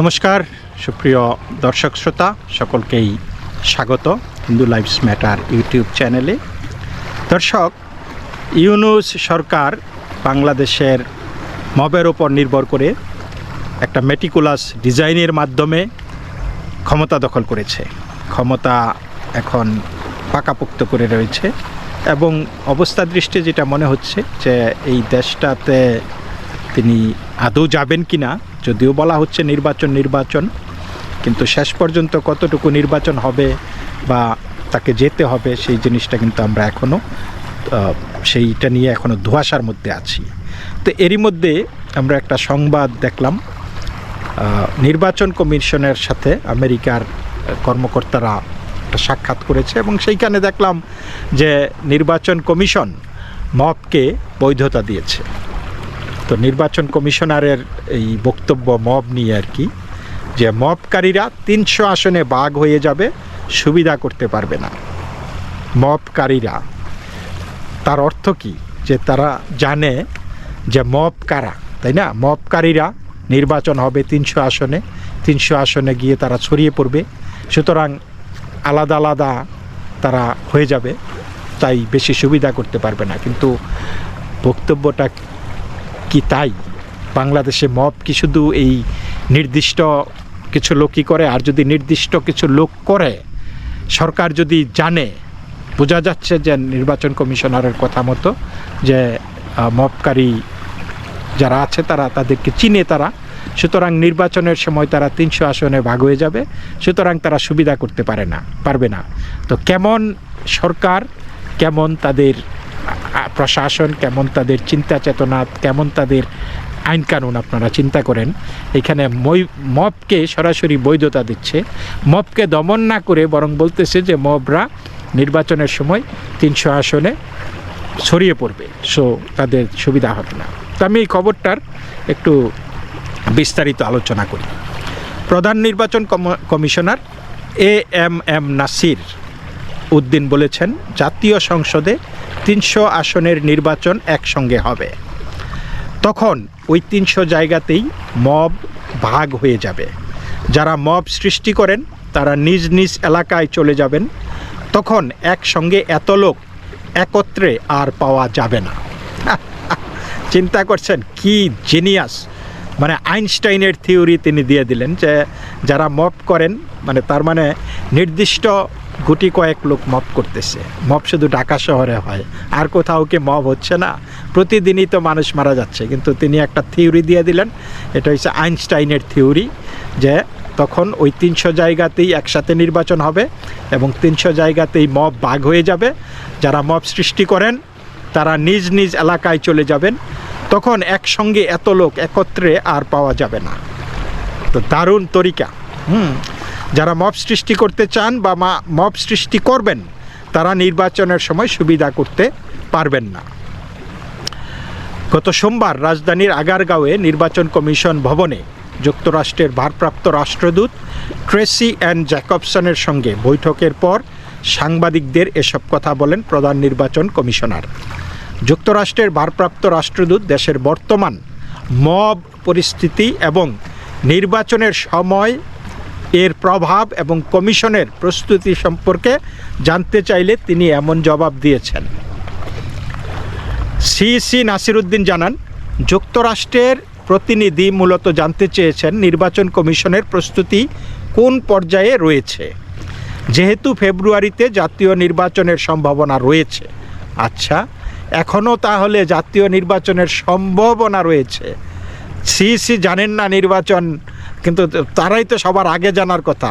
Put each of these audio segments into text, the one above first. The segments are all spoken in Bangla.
নমস্কার, সুপ্রিয় দর্শক শ্রোতা, সকলকেই স্বাগত হিন্দু লাইফস ম্যাটার ইউটিউব চ্যানেলে। দর্শক, ইউনুস সরকার বাংলাদেশের মবের ওপর নির্ভর করে একটা মেটিকুলাস ডিজাইনের মাধ্যমে ক্ষমতা দখল করেছে। ক্ষমতা এখন পাকাপোক্ত করে রয়েছে এবং অবস্থা দৃষ্টি যেটা মনে হচ্ছে যে এই দেশটাতে তিনি আদৌ যাবেন কি না যদিও বলা হচ্ছে নির্বাচন নির্বাচন, কিন্তু শেষ পর্যন্ত কতটুকু নির্বাচন হবে বা তাকে যেতে হবে সেই জিনিসটা কিন্তু আমরা এখনও সেইটা নিয়ে এখনও ধোঁয়াশার মধ্যে আছি। তো এরই মধ্যে আমরা একটা সংবাদ দেখলাম নির্বাচন কমিশনের সাথে আমেরিকার কর্মকর্তারা একটা সাক্ষাৎ করেছে এবং সেইখানে দেখলাম যে নির্বাচন কমিশন মবকে বৈধতা দিয়েছে। তো নির্বাচন কমিশনারের এই বক্তব্য, মব নিয়ে আর কি, যে মবকারীরা তিনশো আসনে বাঘ হয়ে যাবে, সুবিধা করতে পারবে না। মবকারীরা, তার অর্থ কি? যে তারা জানে যে মব কারা, তাই না? মবকারীরা নির্বাচন হবে তিনশো আসনে তিনশো আসনে গিয়ে তারা ছড়িয়ে পড়বে। সুতরাং আলাদা আলাদা তারা হয়ে যাবে, তাই বেশি সুবিধা করতে পারবে না। কিন্তু বক্তব্যটা কি তাই? বাংলাদেশে মব কি শুধু এই নির্দিষ্ট কিছু লোকই করে? আর যদি নির্দিষ্ট কিছু লোক করে সরকার যদি জানে বোঝা যাচ্ছে যে নির্বাচন কমিশনারের কথা মতো যে আহ, মবকারী যারা আছে তারা তাদেরকে চিনে তারা। সুতরাং নির্বাচনের সময় তারা তিনশো আসনে ভাগ হয়ে যাবে। সুতরাং তারা সুবিধা করতে পারে না পারবে না। তো কেমন সরকার কেমন তাদের প্রশাসন, কেমন তাদের চিন্তা চেতনা, কেমন তাদের আইন কানুন আপনারা চিন্তা করেন। এখানে মবকে সরাসরি বৈধতা দিচ্ছে। মবকে দমন না করে বরং বলতেছে যে মবরা নির্বাচনের সময় তিনশো আসনে ছড়িয়ে পড়বে। সো, তাদের সুবিধা হবে না। তো আমি এই খবরটার একটু বিস্তারিত আলোচনা করি। প্রধান নির্বাচন commissioner A M M Nasir Uddin বলেছেন, জাতীয় সংসদে তিনশো আসনের নির্বাচন একসঙ্গে হবে। তখন ওই তিনশো জায়গাতেই মব ভাগ হয়ে যাবে। যারা মব সৃষ্টি করেন, তারা নিজ নিজ এলাকায় চলে যাবেন। তখন একসঙ্গে এত লোক একত্রে আর পাওয়া যাবে না। চিন্তা করছেন, কি জেনিয়াস মানে আইনস্টাইনের থিওরি তিনি দিয়ে দিলেন যে যারা মপ করেন মানে তার মানে নির্দিষ্ট গুটি কয়েক লোক মপ করতেছে। মপ শুধু ঢাকা শহরে হয়, আর কোথাও কি মব হচ্ছে না? প্রতিদিনই তো মানুষ মারা যাচ্ছে। কিন্তু তিনি একটা থিওরি দিয়ে দিলেন, এটা হচ্ছে আইনস্টাইনের থিওরি যে তখন ওই তিনশো জায়গাতেই একসাথে নির্বাচন হবে এবং তিনশো জায়গাতেই মব বাঘ হয়ে যাবে। যারা মব সৃষ্টি করেন, তারা নিজ নিজ এলাকায় চলে যাবেন। তখন একসঙ্গে এত লোক একত্রে আর পাওয়া যাবে না। তো দারুণ তরিকা। হুম, যারা মব সৃষ্টি করতে চান বা মা, মব সৃষ্টি করবেন, তারা নির্বাচনের সময় সুবিধা করতে পারবেন না। গত সোমবার রাজধানীর আগারগাঁওয়ে নির্বাচন কমিশন ভবনে যুক্তরাষ্ট্রের ভারপ্রাপ্ত রাষ্ট্রদূত ট্রেসি অ্যান্ড জ্যাকবসনের সঙ্গে বৈঠকের পর সাংবাদিকদের এসব কথা বলেন প্রধান নির্বাচন কমিশনার। যুক্তরাষ্ট্রের ভারপ্রাপ্ত রাষ্ট্রদূত দেশের বর্তমান মব পরিস্থিতি এবং নির্বাচনের সময় এর প্রভাব এবং কমিশনের প্রস্তুতি সম্পর্কে জানতে চাইলে তিনি এমন জবাব দিয়েছেন। সিসি নাসিরুদ্দিন জানান, যুক্তরাষ্ট্রের প্রতিনিধি মূলত জানতে চেয়েছেন নির্বাচন কমিশনের প্রস্তুতি কোন পর্যায়ে রয়েছে। যেহেতু ফেব্রুয়ারিতে জাতীয় নির্বাচনের সম্ভাবনা রয়েছে। আচ্ছা এখনও তাহলে জাতীয় নির্বাচনের সম্ভাবনা রয়েছে। সিসি জানেন না নির্বাচন, কিন্তু তারাই তো সবার আগে জানার কথা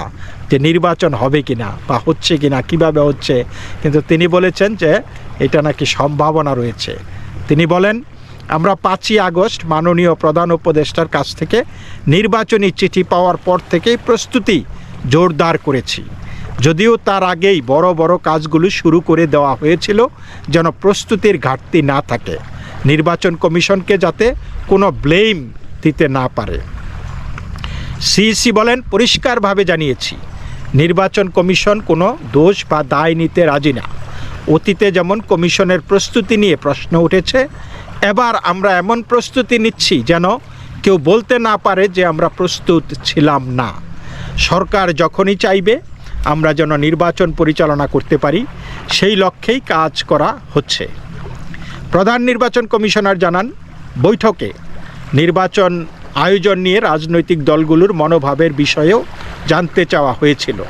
যে নির্বাচন হবে কি না বা হচ্ছে কি না কীভাবে হচ্ছে। কিন্তু তিনি বলেছেন যে এটা নাকি সম্ভাবনা রয়েছে। তিনি বলেন, আমরা পাঁচই আগস্ট মাননীয় প্রধান উপদেষ্টার কাছ থেকে নির্বাচনী চিঠি পাওয়ার পর থেকেই প্রস্তুতি জোরদার করেছি। যদিও তার আগেই বড় বড় কাজগুলো শুরু করে দেওয়া হয়েছিল যেন প্রস্তুতির ঘাটতি না থাকে। নির্বাচন কমিশনকে যাতে কোনো ব্লেম দিতে না পারে। সিইসি বলেন, পরিষ্কারভাবে জানিয়েছি, নির্বাচন কমিশন কোনো দোষ বা দায় নিতে রাজি না। অতীতে যেমন কমিশনের প্রস্তুতি নিয়ে প্রশ্ন উঠেছে, এবার আমরা এমন প্রস্তুতি নিচ্ছি যেন কেউ বলতে না পারে যে আমরা প্রস্তুত ছিলাম না। সরকার যখনই চাইবে আমরা যেন নির্বাচন পরিচালনা করতে পারি, সেই লক্ষ্যেই কাজ করা হচ্ছে। প্রধান নির্বাচন কমিশনার জানান, বৈঠকে নির্বাচন আয়োজন নিয়ে রাজনৈতিক দলগুলোর মনোভাবের বিষয়েও জানতে চাওয়া হয়েছিল।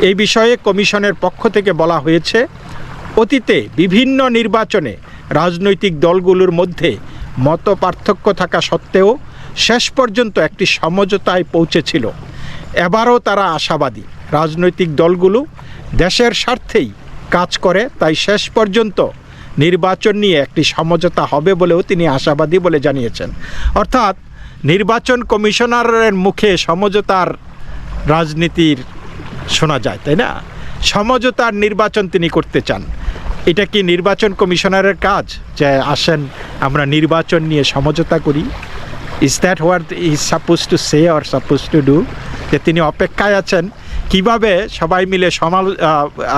এই বিষয়ে কমিশনের পক্ষ থেকে বলা হয়েছে, অতীতে বিভিন্ন নির্বাচনে রাজনৈতিক দলগুলোর মধ্যে মত পার্থক্য থাকা সত্ত্বেও শেষ পর্যন্ত একটি সমঝোতায় পৌঁছেছিল। এবারও তারা আশাবাদী। রাজনৈতিক দলগুলো দেশের স্বার্থেই কাজ করে, তাই শেষ পর্যন্ত নির্বাচন নিয়ে একটি সমঝোতা হবে বলেও তিনি আশাবাদী বলে জানিয়েছেন। অর্থাৎ নির্বাচন কমিশনারের মুখে সমঝোতার রাজনীতির শোনা যায়, তাই না? সমঝোতার নির্বাচন তিনি করতে চান। এটা কি নির্বাচন কমিশনারের কাজ যে আসেন, আমরা নির্বাচন নিয়ে সমঝোতা করি? Is that what is suppose to say or suppose to do যে তিনি অপেক্ষায় আছেন, কীভাবে সবাই মিলে সমালো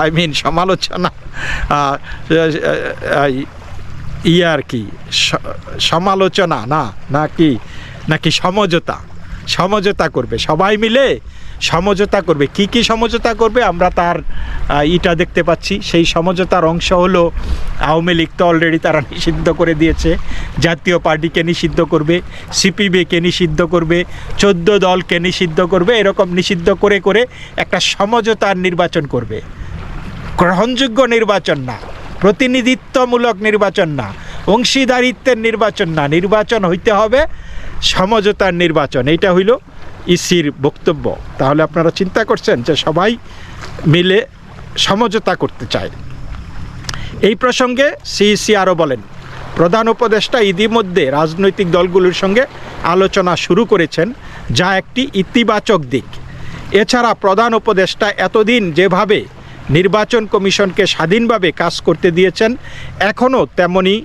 আই মিন সমালোচনা ইয়ে আর কি সমালোচনা, না নাকি নাকি সমঝোতা সমঝোতা করবে। সবাই মিলে সমঝোতা করবে। কি কি সমঝোতা করবে আমরা তার ইটা দেখতে পাচ্ছি। সেই সমঝোতার অংশ হলো আওয়ামী লীগ তো অলরেডি তারা নিষিদ্ধ করে দিয়েছে। জাতীয় পার্টিকে নিষিদ্ধ করবে সিপিবিকে নিষিদ্ধ করবে, চোদ্দ দলকে নিষিদ্ধ করবে, এরকম নিষিদ্ধ করে করে একটা সমঝোতার নির্বাচন করবে। গ্রহণযোগ্য নির্বাচন না, প্রতিনিধিত্বমূলক নির্বাচন না, অংশীদারিত্বের নির্বাচন না, নির্বাচন হইতে হবে সমঝোতার নির্বাচন। এটা হইল ইসির বক্তব্য, তাহলে আপনারা চিন্তা করছেন যে সবাই মিলে সমঝোতা করতে চায়। এই প্রসঙ্গে সিইসি আরও বলেন, প্রধান উপদেষ্টা ইতিমধ্যে রাজনৈতিক দলগুলোর সঙ্গে আলোচনা শুরু করেছেন, যা একটি ইতিবাচক দিক। এছাড়া প্রধান উপদেষ্টা এতদিন যেভাবে নির্বাচন কমিশনকে স্বাধীনভাবে কাজ করতে দিয়েছেন, এখনও তেমনই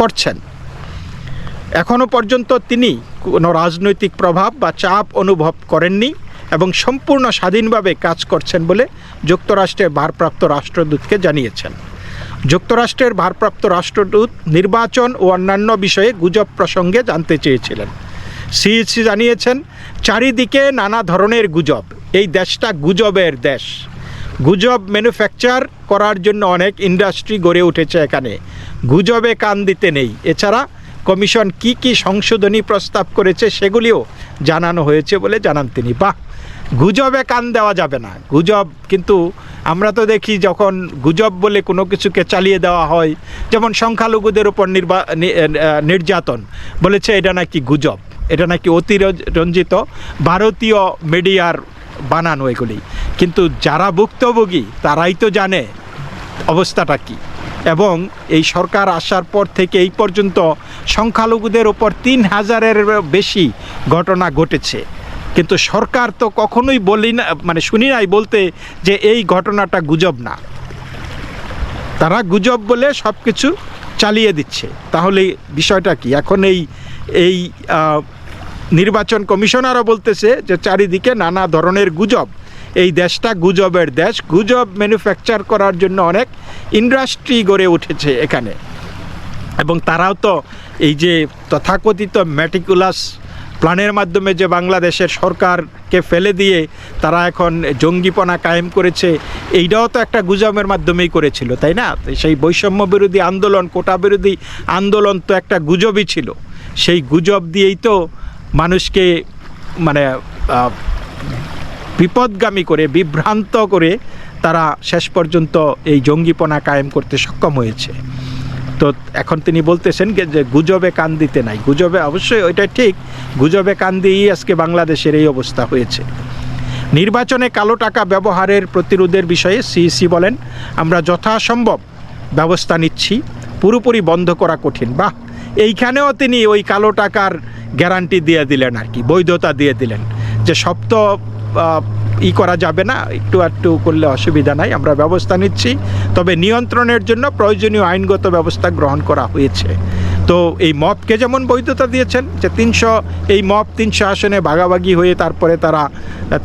করছেন। এখনও পর্যন্ত তিনি কোনো রাজনৈতিক প্রভাব বা চাপ অনুভব করেননি এবং সম্পূর্ণ স্বাধীনভাবে কাজ করছেন বলে যুক্তরাষ্ট্রের ভারপ্রাপ্ত রাষ্ট্রদূতকে জানিয়েছেন। যুক্তরাষ্ট্রের ভারপ্রাপ্ত রাষ্ট্রদূত নির্বাচন ও অন্যান্য বিষয়ে গুজব প্রসঙ্গে জানতে চেয়েছিলেন। সিইসি জানিয়েছেন, চারিদিকে নানা ধরনের গুজব, এই দেশটা গুজবের দেশ। গুজব ম্যানুফ্যাকচার করার জন্য অনেক ইন্ডাস্ট্রি গড়ে উঠেছে এখানে। গুজবে কান দিতে নেই। এছাড়া কমিশন কি কি সংশোধনী প্রস্তাব করেছে সেগুলিও জানানো হয়েছে বলে জানান তিনি। বাহ, গুজবে কান দেওয়া যাবে না। গুজব কিন্তু আমরা তো দেখি যখন গুজব বলে কোনো কিছুকে চালিয়ে দেওয়া হয়, যেমন সংখ্যালঘুদের উপর নির্বা নির্যাতন বলেছে, এটা নাকি গুজব, এটা নাকি অতিরঞ্জিত ভারতীয় মিডিয়ার বানানো এগুলি। কিন্তু যারা ভুক্তভোগী, তারাই তো জানে অবস্থাটা কি। এবং এই সরকার আসার পর থেকে এই পর্যন্ত সংখ্যালঘুদের ওপর তিন হাজারের বেশি ঘটনা ঘটেছে। কিন্তু সরকার তো কখনোই বলি না মানে শুনি নাই বলতে যে এই ঘটনাটা গুজব না। তারা গুজব বলে সব কিছু চালিয়ে দিচ্ছে। তাহলে বিষয়টা কি? এখন এই এই নির্বাচন কমিশনারও বলতেছে যে চারিদিকে নানা ধরনের গুজব। এই দেশটা গুজবের দেশ। গুজব ম্যানুফ্যাকচার করার জন্য অনেক ইন্ডাস্ট্রি গড়ে উঠেছে এখানে। এবং তারাও তো এই যে তথাকথিত ম্যাটিকুলাস প্ল্যানের মাধ্যমে যে বাংলাদেশের সরকারকে ফেলে দিয়ে তারা এখন জঙ্গিপনা কায়েম করেছে, এইটাও তো একটা গুজবের মাধ্যমেই করেছিল, তাই না? সেই বৈষম্য বিরোধী আন্দোলন, কোটা বিরোধী আন্দোলন তো একটা গুজবই ছিল। সেই গুজব দিয়েই তো মানুষকে মানে বিপদগামী করে, বিভ্রান্ত করে তারা শেষ পর্যন্ত এই জঙ্গিপনা কায়েম করতে সক্ষম হয়েছে। তো এখন তিনি বলতেছেন যে গুজবে কান দিতে নাই। গুজবে অবশ্যই ওইটা ঠিক, গুজবে কান দিয়েই আজকে বাংলাদেশের এই অবস্থা হয়েছে। নির্বাচনে কালো টাকা ব্যবহারের প্রতিরোধের বিষয়ে সিইসি বলেন, আমরা যথাসম্ভব ব্যবস্থা নিচ্ছি, পুরোপুরি বন্ধ করা কঠিন। বাহ! এইখানেও তিনি ওই কালো টাকার গ্যারান্টি দিয়ে দিলেন আর কি, বৈধতা দিয়ে দিলেন। যে তো ই করা যাবে না, একটু একটু করলে অসুবিধা নাই, আমরা ব্যবস্থা নিচ্ছি। তবে নিয়ন্ত্রণের জন্য প্রয়োজনীয় আইনগত ব্যবস্থা গ্রহণ করা হয়েছে। তো এই মপকে যেমন বৈধতা দিয়েছেন, যে তিনশো, এই মপ তিনশো আসনে ভাগাভাগি হয়ে তারপরে তারা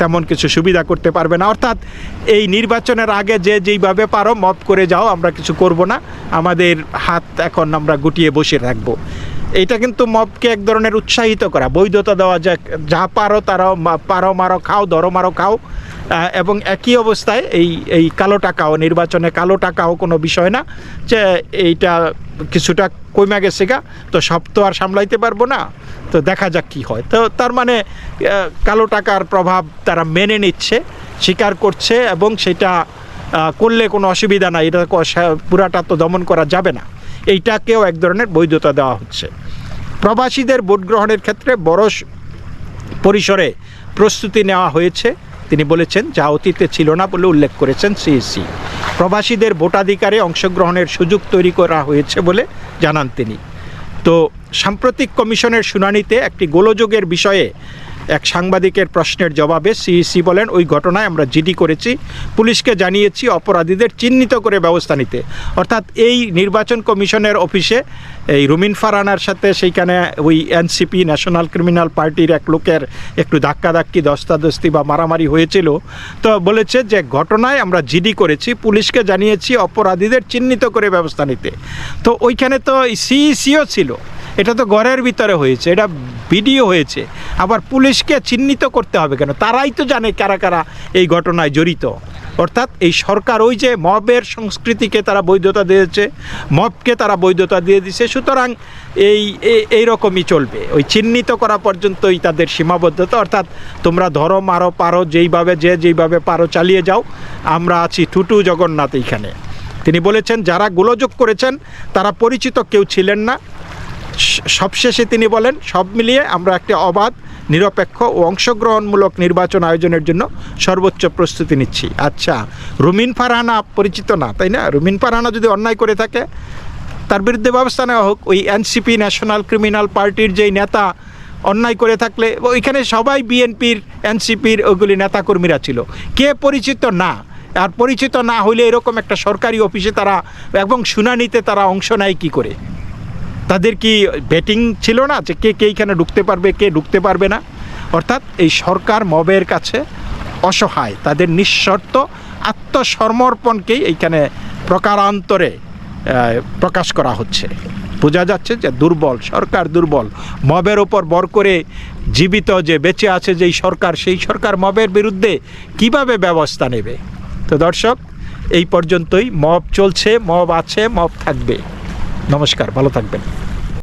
তেমন কিছু সুবিধা করতে পারবে না। অর্থাৎ এই নির্বাচনের আগে যে যেইভাবে পারো মপ করে যাও, আমরা কিছু করব না। আমাদের হাত এখন আমরা গুটিয়ে বসে রাখব। এইটা কিন্তু মবকে এক ধরনের উৎসাহিত করা। বৈধতা দেওয়া যায় যা পারো তারাও পারো, মারো, খাও, ধরো, মারো, খাও। এবং একই অবস্থায় এই এই কালো টাকাও, নির্বাচনে কালো টাকাও কোনো বিষয় না যে এইটা কিছুটা কমে গেছে গা, তো সব তো আর সামলাইতে পারব না, তো দেখা যাক কি হয়। তো তার মানে কালো টাকার প্রভাব তারা মেনে নিচ্ছে, স্বীকার করছে এবং সেটা করলে কোনো অসুবিধা নাই, এটা পুরাটা তো দমন করা যাবে না। এইটাকেও এক ধরনের বৈধতা দেওয়া হচ্ছে। প্রবাসীদের ভোট গ্রহণের ক্ষেত্রে বড় পরিসরে প্রস্তুতি নেওয়া হয়েছে। তিনি বলেছেন, যা অতীতে ছিল না বলে উল্লেখ করেছেন সিএসি প্রবাসীদের ভোটাধিকারে অংশগ্রহণের সুযোগ তৈরি করা হয়েছে বলে জানান তিনি। তো সাম্প্রতিক কমিশনের শুনানিতে একটি গোলযোগের বিষয়ে এক সাংবাদিকের প্রশ্নের জবাবে সিইসি বলেন, ওই ঘটনায় আমরা জিডি করেছি, পুলিশকে জানিয়েছি, অপরাধীদের চিহ্নিত করে ব্যবস্থা নিতে। অর্থাৎ এই নির্বাচন কমিশনের অফিসে এই রুমিন ফারানার সাথে সেইখানে ওই এনসিপি, ন্যাশনাল ক্রিমিনাল পার্টির এক লোকের একটু ধাক্কাধাক্কি, দস্তাদস্তি বা মারামারি হয়েছিল। তো বলেছে যে, ঘটনায় আমরা জিডি করেছি, পুলিশকে জানিয়েছি, অপরাধীদের চিহ্নিত করে ব্যবস্থা নিতে। তো ওইখানে তো সিইসিও ছিল। এটা তো ঘরের ভিতরে হয়েছে, এটা ভিডিও হয়েছে। আবার পুলিশকে চিহ্নিত করতে হবে কেন? তারাই তো জানে কারা কারা এই ঘটনায় জড়িত। অর্থাৎ এই সরকার ওই যে মবের সংস্কৃতিকে তারা বৈধতা দিয়েছে, মবকে তারা বৈধতা দিয়ে দিছে সুতরাং এই এই- রকমই চলবে। ওই চিহ্নিত করা পর্যন্তই তাদের সীমাবদ্ধতা। অর্থাৎ তোমরা ধরো, মারো, পারো, যেইভাবে, যে যেইভাবে পারো, চালিয়ে যাও। আমরা আছি টুটু জগন্নাথ এইখানে। তিনি বলেছেন, যারা গোলযোগ করেছেন, তারা পরিচিত কেউ ছিলেন না। সবশেষে তিনি বলেন, সব মিলিয়ে আমরা একটি অবাধ, নিরপেক্ষ ও অংশগ্রহণমূলক নির্বাচন আয়োজনের জন্য সর্বোচ্চ প্রস্তুতি নিচ্ছি। আচ্ছা রুমিন ফারহানা পরিচিত না, তাই না? রুমিন ফারহানা যদি অন্যায় করে থাকে, তার বিরুদ্ধে ব্যবস্থা নেওয়া হোক। ওই এনসিপি, ন্যাশনাল ক্রিমিনাল পার্টির যেই নেতা অন্যায় করে থাকলে, ওইখানে সবাই বিএনপির, এনসিপির ওইগুলি নেতাকর্মীরা ছিল। কে পরিচিত না? আর পরিচিত না হইলে এরকম একটা সরকারি অফিসে তারা এবং শুনানিতে তারা অংশ নেয় কী করে? তাদের কি ব্যাটিং ছিল না যে কে কে এইখানে ঢুকতে পারবে, কে ঢুকতে পারবে না? অর্থাৎ এই সরকার মবের কাছে অসহায়, তাদের নিঃশর্ত আত্মসমর্পণকেই এইখানে প্রকারান্তরে প্রকাশ করা হচ্ছে। বোঝা যাচ্ছে যে দুর্বল, সরকার দুর্বল, মবের ওপর বর করে জীবিত যে বেঁচে আছে যেই সরকার, সেই সরকার মবের বিরুদ্ধে কীভাবে ব্যবস্থা নেবে? তো দর্শক, এই পর্যন্তই মব চলছে, মব আছে, মব থাকবে। নমস্কার ভালো থাকবেন।